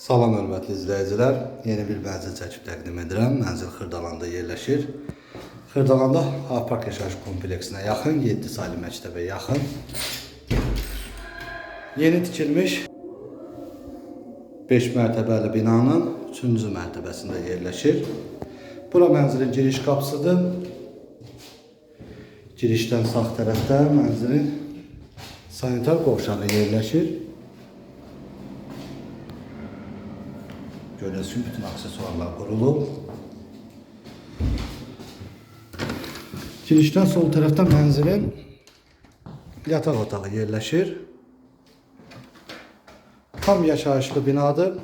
Salam hörmətli izləyicilər. Yeni bir mənzil çəkib təqdim edirəm. Mənzil Xırdalanda yerləşir. Xırdalanda Apark yaşayış kompleksinə yaxın 7 saylı məktəbə yaxın. Yeni tikilmiş 5 mərtəbəli binanın 3-cü mərtəbəsində yerləşir. Bura mənzilin giriş qapısıdır. Girişdən sağ tərəfdə mənzilin sanitar qovşağı yerləşir. Gibi bütün aksesuarlar kurulub. Girişdən sol tərəfdə mənzilin yataq otağı yerləşir. Tam yaşayışlı binadır.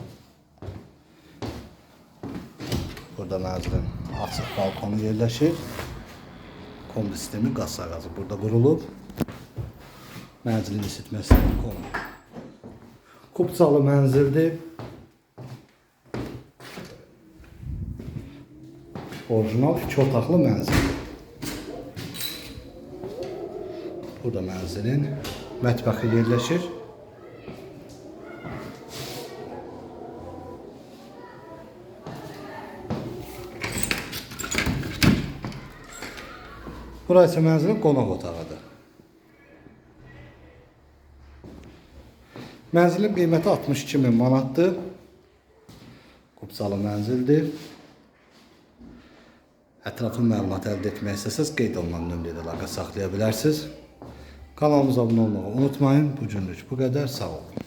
Burada mənzilin açıq balkonu yerləşir. Kombi sistemi qaz sağazı burada qurulub. Mənzilin isitmə sistemi qonub. Kupçalı mənzildir. Orijinal iki otaqlı mənzil. Burada mənzilin mətbəxi yerləşir. Burası isə mənzilin qonaq otağıdır. Mənzilin qiyməti 62 min manatdır. Qubsalı mənzildir. Ətraflı məlumat əldə etmək istəsəz qeyd olunan nömrədə əlaqə saxlaya bilərsiniz. Kanalımıza abunə olmağı unutmayın. Bu günlük bu qədər. Sağ olun.